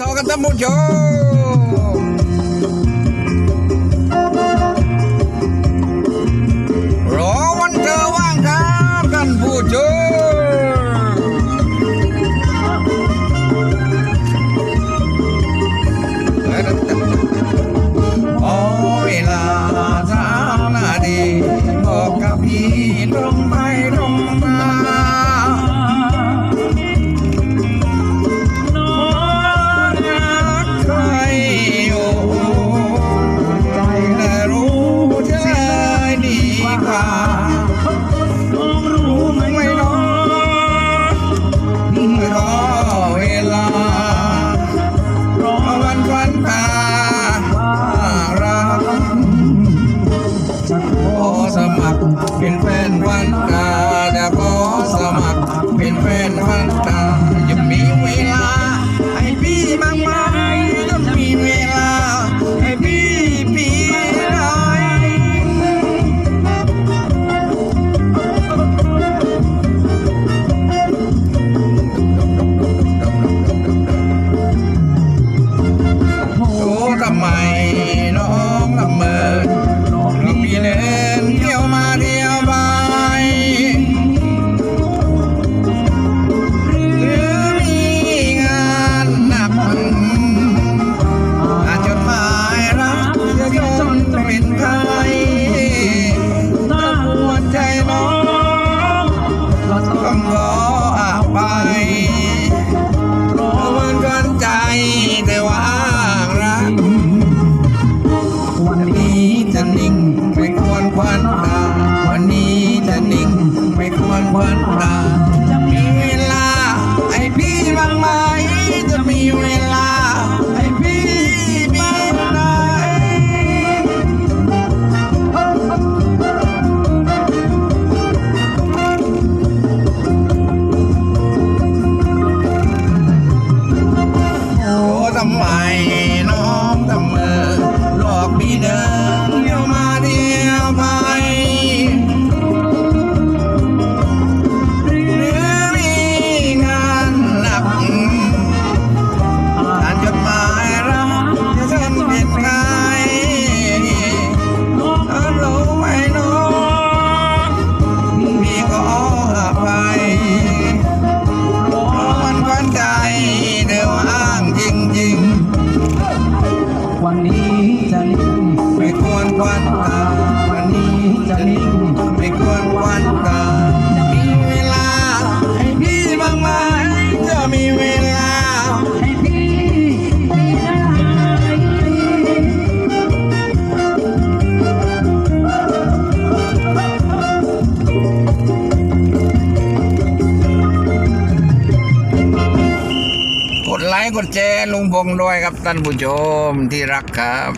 สวัสดีท่านผู้ชม น้องรู้ไหมน้องรอเวลารอวันวันตารักจะขอสมัครเป็นแฟน จะนิ่งไม่ควรควันตาวันนี้จะนิ่งไม่ควรควันตา ดไลค์กดแชร์ลุงพงด้วยครับท่านผู้ชมที่รักครับ